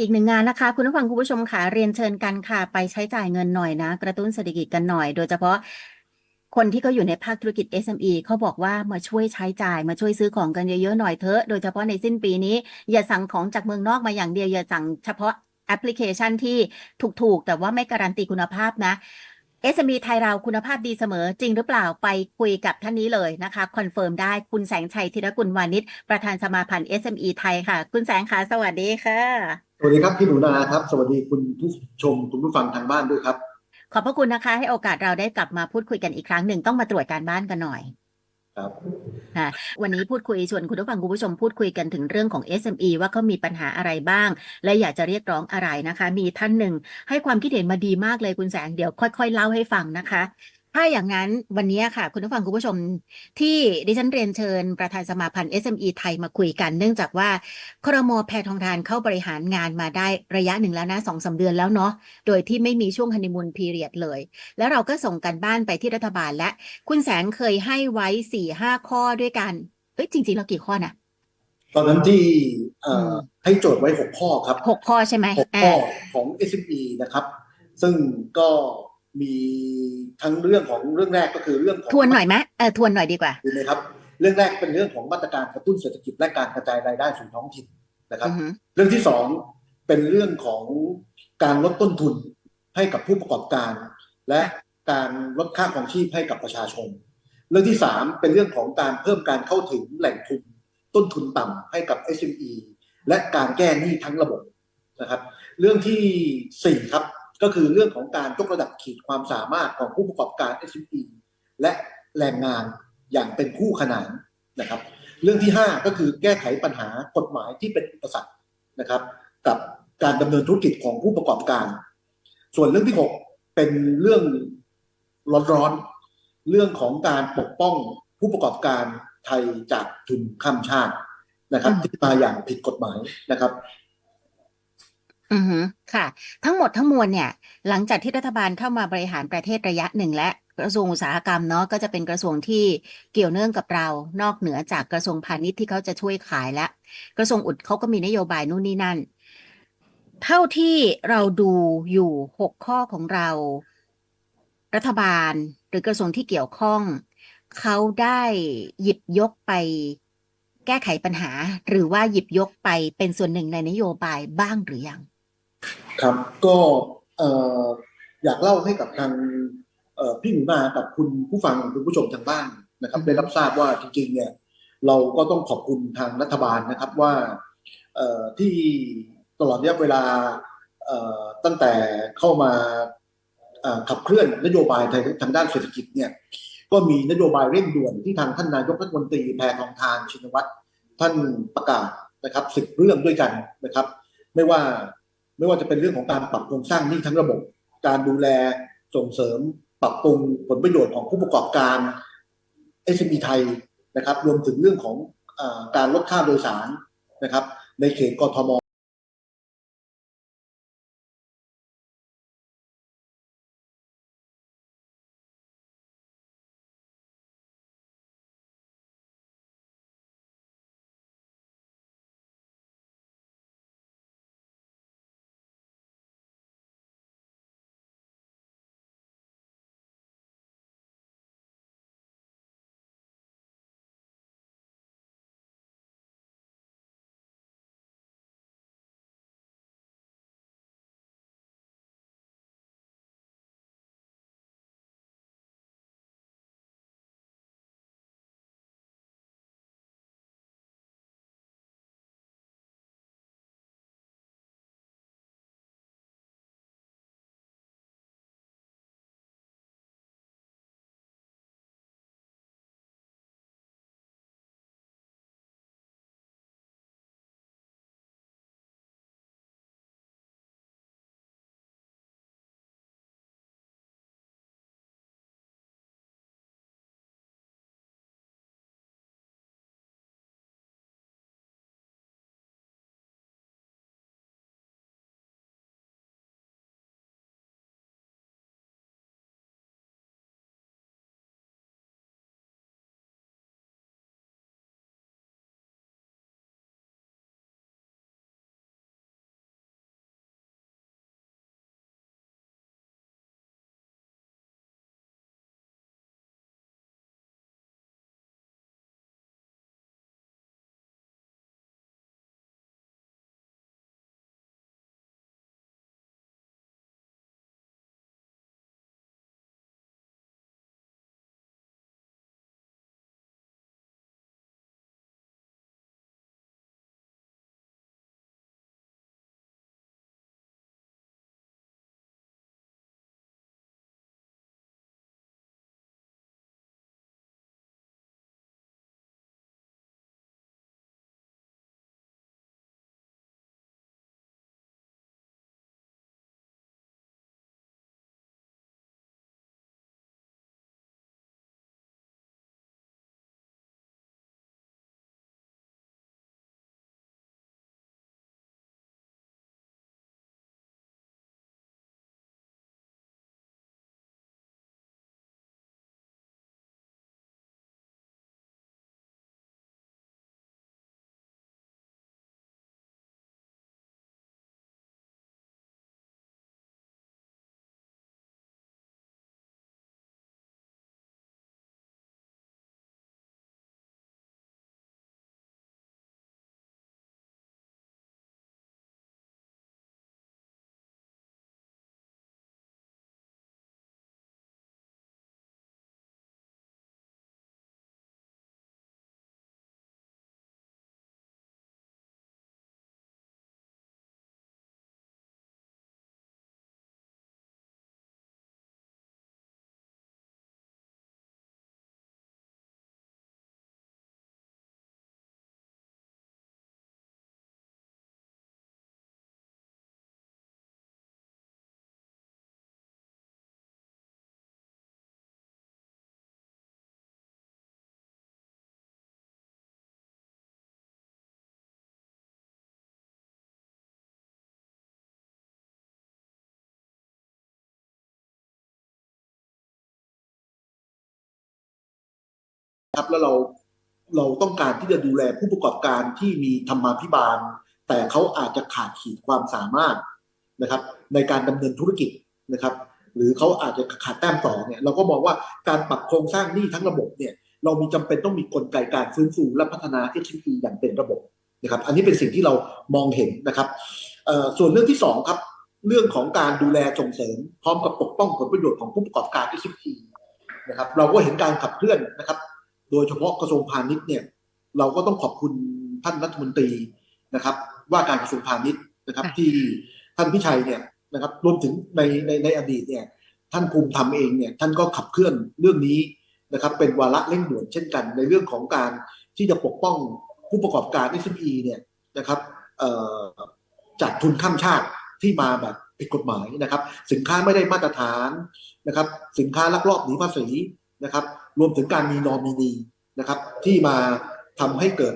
อีกหนึ่งงานนะคะ คุณผู้ฟังคุณผู้ชมค่ะเรียนเชิญกันค่ะ ไปใช้จ่ายเงินหน่อยนะ กระตุ้นเศรษฐกิจกันหน่อย โดยเฉพาะคนที่เขาอยู่ในภาคธุรกิจ SME เขาบอกว่ามาช่วยใช้จ่ายมาช่วยซื้อของกันเยอะๆหน่อยเถอะโดยเฉพาะในสิ้นปีนี้ อย่าสั่งของจากเมืองนอกมาอย่างเดียวอย่าสั่งเฉพาะแอปพลิเคชันที่ถูกๆ แต่ว่าไม่การันตีคุณภาพนะ SME ไทยเราคุณภาพดีเสมอจริงหรือเปล่าไปคุยกับท่านนี้เลยนะคะคอนเฟิร์มได้คุณแสงชัยธีรกุลวานิชประธานสมาพันธ์ SME ไทยค่ะ คุณแสงค่ะสวัสดีค่ะ สวัสดีครับพี่หนูนาครับ สวัสดีคุณผู้ชมคุณผู้ฟังทางบ้านด้วยครับ ขอบพระคุณนะคะ ให้โอกาสเราได้กลับมาพูดคุยกันอีกครั้งหนึ่งต้องมาตรวจการบ้านกันหน่อย ครับค่ะวันนี้พูดคุยชวนคุณผู้ฟังคุณผู้ชมพูดคุยกันถึงเรื่องของ SME ว่าเขามีปัญหาอะไรบ้าง และอยากจะเรียกร้องอะไรนะคะ มีท่านหนึ่งให้ความคิดเห็นมาดีมากเลยคุณแสงเดี๋ยวค่อย ๆ เล่าให้ฟังนะคะ ถ้าอย่างนั้นวันนี้ค่ะ คุณผู้ฟังคุณผู้ชมที่ดิฉันเรียนเชิญประธานสมาพันธ์ SME ไทยมาคุยกัน เนื่องจากว่าครมแพทองทานเข้าบริหารงานมาได้ระยะหนึ่งแล้วนะสองสาเดือนแล้วเนาะโดยที่ไม่มีช่วงฮันนีมูนพีเรียดเลย แล้วเราก็ส่งกันบ้านไปที่รัฐบาลและ คุณแสงเคยให้ไว้สี่ห้าข้อด้วยกันเอ้ยจริงๆเรากี่ข้อนะตอนนั้นที่เอ่อมให้โจทย์ไว้หกข้อครับหกข้อใช่ไหมหกอ่าข้อของ SME นะครับ ซึ่งก็ มีทั้งเรื่องของเรื่องแรกก็คือเรื่องของทวนหน่อยไหมเออทวนหน่อยดีกว่าดีไหมครับ เรื่องแรกเป็นเรื่องของมาตรการกระตุ้นเศรษฐกิจและการกระจายรายได้สู่ท้องถิ่นนะครับอือฮึเรื่องที่สองเป็นเรื่องของการลดต้นทุนให้กับผู้ประกอบการ และการลดค่าของชีพให้กับประชาชน เรื่องที่สามเป็นเรื่องของการเพิ่มการเข้าถึงแหล่งทุน ต้นทุนต่ำให้กับ SME และการแก้หนี้ทั้งระบบนะครับ เรื่องที่สี่ครับ ก็คือเรื่องของการยกระดับขีดความสามารถของผู้ประกอบการ SME และแรงงานอย่างเป็นคู่ขนานนะครับ เรื่องที่ห้าก็คือแก้ไขปัญหากฎหมายที่เป็นอุปสรรคนะครับ กับการดำเนินธุรกิจของผู้ประกอบการ ส่วนเรื่องที่หกเป็นเรื่องร้อนๆเรื่องของการปกป้องผู้ประกอบการไทยจากทุนข้ามชาตินะครับที่มาอย่างผิดกฎหมายนะครับ อือฮึค่ะ ทั้งหมดทั้งมวลเนี่ย หลังจากที่รัฐบาลเข้ามาบริหารประเทศระยะหนึ่งและกระทรวงอุตสาหกรรมเนาะก็จะเป็นกระทรวงที่เกี่ยวเนื่องกับเรา นอกเหนือจากกระทรวงพาณิชย์ที่เขาจะช่วยขายและ กระทรวงอุดเขาก็มีนโยบายนู่นนี่นั่น เท่าที่เราดูอยู่หกข้อของเรา รัฐบาลหรือกระทรวงที่เกี่ยวข้องเขาได้หยิบยกไปแก้ไขปัญหา หรือว่าหยิบยกไปเป็นส่วนหนึ่งในนโยบายบ้างหรือยัง ครับก็ออยากเล่าให้กับทางเอ่อพี่หนูนากับคุณผู้ฟังคุณผู้ชมทางบ้านนะครับได้รับทราบว่าจริงๆเนี่ยเราก็ต้องขอบคุณทางรัฐบาลนะครับว่าที่ตลอดระยะเวลาตั้งแต่เข้ามาขับเคลื่อนนโยบายทางทางด้านเศรษฐกิจเนี่ยก็มีนโยบายเร่งด่วนที่ทางท่านนายกรัฐมนตรีแพทองทานชินวัตรท่านประกาศนะครับสิบเรื่องด้วยกันนะครับ ไม่ว่า ไม่ว่าจะเป็นเรื่องของการปรับโครงสร้างหนี้ทั้งระบบ การดูแลส่งเสริม ปรับปรุงผลประโยชน์ของผู้ประกอบการ SME ไทยนะครับ รวมถึงเรื่องของอการลดค่าโดยสารนะครับ ในเขตกทม นะครับ แล้วเราเราต้องการที่จะดูแลผู้ประกอบการที่มีธรรมาภิบาล แต่เขาอาจจะขาดขีดความสามารถนะครับ ในการดำเนินธุรกิจนะครับ หรือเขาอาจจะขาดแต้มต่อเนี่ยเราก็มองว่าการปรับโครงสร้างหนี้ทั้งระบบเนี่ยเรามีจำเป็นต้องมีกลไกการฟื้นฟูและพัฒนา SME อย่างเป็นระบบนะครับ อันนี้เป็นสิ่งที่เรามองเห็นนะครับส่วนเรื่องที่สองครับเรื่องของการดูแลส่งเสริมพร้อมกับปกป้องผลประโยชน์ของผู้ประกอบการ SME นะครับเราก็เห็นการขับเคลื่อนนะครับ โดยเฉพาะกระทรวงพาณิชย์เนี่ยเราก็ต้องขอบคุณท่านรัฐมนตรีนะครับ ว่าการกระทรวงพาณิชย์นะครับค่ะที่ท่านพิชัยเนี่ยนะครับรวมถึงในในในอดีตเนี่ยท่านภูมิธรรมเองเนี่ยท่านก็ขับเคลื่อนเรื่องนี้นะครับเป็นวาระเร่งด่วนเช่นกัน ในเรื่องของการที่จะปกป้องผู้ประกอบการ SME เนี่ยนะครับเอ่อจากทุนข้ามชาติที่มาแบบผิดกฎหมายนะครับ สินค้าไม่ได้มาตรฐานนะครับ สินค้าลักลอบหนีภาษีนะครับ รวมถึงการมีนอมินีนะครับ ที่มาทำให้เกิด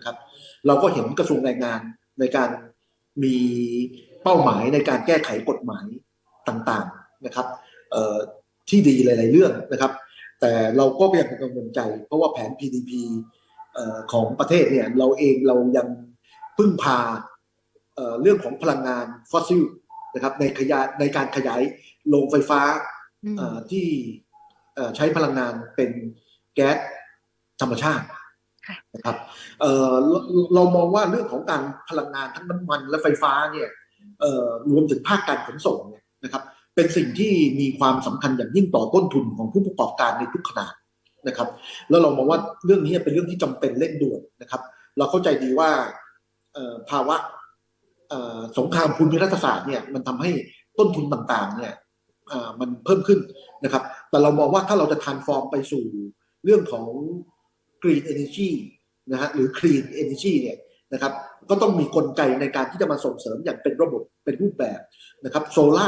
นะครับ เราก็เห็นกระทรวงแรงงานในการมีเป้าหมายในการแก้ไขกฎหมายต่างๆนะครับเอ่อที่ดีหลาย ๆ เรื่องนะครับ แต่เราก็ยังกังวลใจ เพราะว่าแผน PDP เอ่อของประเทศเนี่ยเราเองเรายังพึ่งพาเอ่อเรื่องของพลังงานฟอสซิลนะครับในขยายในการขยายโรงไฟฟ้าอืมเอ่อที่เอ่อใช้พลังงานเป็นแก๊สธรรมชาติค่ะ นะครับเออเราเรามองว่าเรื่องของการพลังงานทั้งน้ำมันและไฟฟ้าเนี่ยเออรวมถึงภาคการขนส่งเนี่ยนะครับ เป็นสิ่งที่มีความสำคัญอย่างยิ่งต่อต้นทุนของผู้ประกอบการในทุกขนาดนะครับ แล้วเรามองว่าเรื่องนี้เป็นเรื่องที่จำเป็นเร่งด่วนนะครับ เราเข้าใจดีว่าภาวะสงครามภูมิรัฐศาสตร์เนี่ยมันทำให้ต้นทุนต่างๆเนี่ยมันเพิ่มขึ้นนะครับ แต่เรามองว่าถ้าเราจะ transform ไปสู่เรื่องของ green energy นะฮะหรือ clean energy เนี่ยนะครับก็ต้องมีกลไกในการที่จะมาส่งเสริมอย่างเป็นระบบเป็นรูปแบบนะครับโซลา